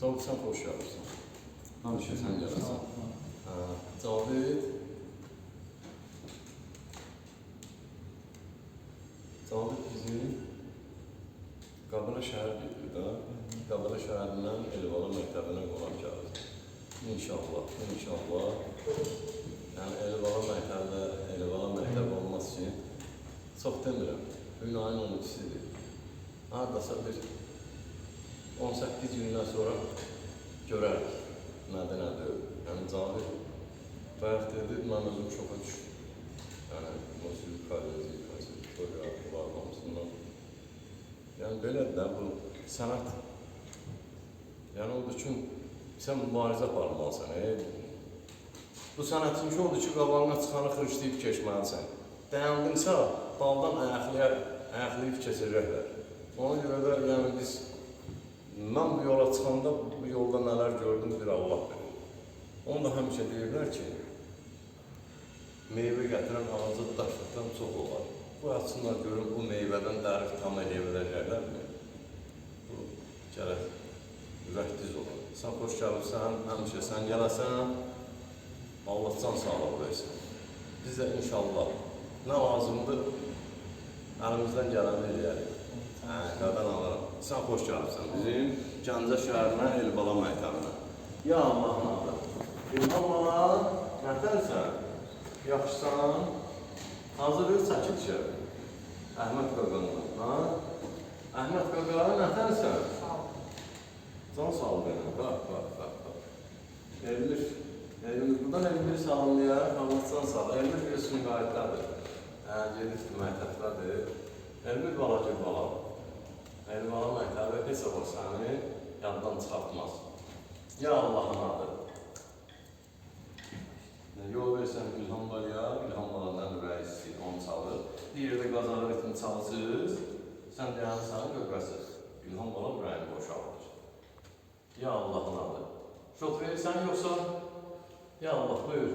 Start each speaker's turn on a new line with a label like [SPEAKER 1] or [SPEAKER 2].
[SPEAKER 1] Cavit sen hoş geldin. Həmişə sən gələsən. Hə, Cavit. Cavit bizim Qabına şəhər gedir də. Qabına şəhərindən Elvala məktəbinə qonaq gəlir. İnşallah, inşallah. Yəni Elvala məktəbində, Elvala məktəb olması üçün çox demirəm. Bu gün ayın 12-sidir. Hardasa bir 18 gündən sonra görərik nədir, nədir. Yəni Cavid bayaq dedi, mən özüm şoka düşdüm. Yəni musiqi kolleci, konservatoriya, bunlar hamısından. Yəni belədir də bu sənət. Yəni odur ki, sən mübarizə aparmalısan. E? Bu sənətinki odur ki, qabağına çıxanı xırışlayıb keçməlisən. Dayandınsa, daldan ayaqlayıb keçirəcəklər. Ona görə də yəni biz mən bu yola çıxanda bu yolda nələr gördüm bir Allah bilir. Onu da həmişə deyirlər ki, meyvə gətirən ağacı daşlıqdan çox olar. Bu açsınlar görün bu meyvədən dərif tam edə biləcəklərmi? Bu gərək ürək diz olur. Sən xoş gəlirsən, həmişə sən gələsən, Allah can sağlıq versin. Biz də inşallah nə lazımdır, əlimizdən gələni eləyərik. Hə, qadan alıram. Sən xoş gəlibsən bizim Gəncə şəhərinə Elbala məktəbinə. Ya Allah'ım. İlham ala, nətənsən? Yaxşısan? Hazırlıq çəkilişə. Əhməd qaqanla, ha? Əhməd qaqa, nətənsən? Can sağ ol benim. Bax, bax, bax, bax. Elmir, Elmir, buradan Elmir salamlayaq, Allah can sağ ol. Elmir bir sünqayətlədir. Hə, gedir məktəbdədir. Elmir bala. Elmir bala məktəbi heç o səni yaddan çıxartmaz. Ya Allah'ın adı. Yol versən İlham Balaya, İlham Baladan rəisi onu çalır. Bir yerdə qazanır etini çalışır, sən dayanırsan, qöqəsiz. İlham Bala ürəyini boşaldır. Ya Allah'ın adı. Çok verirsen yoksa Ya Allah buyur.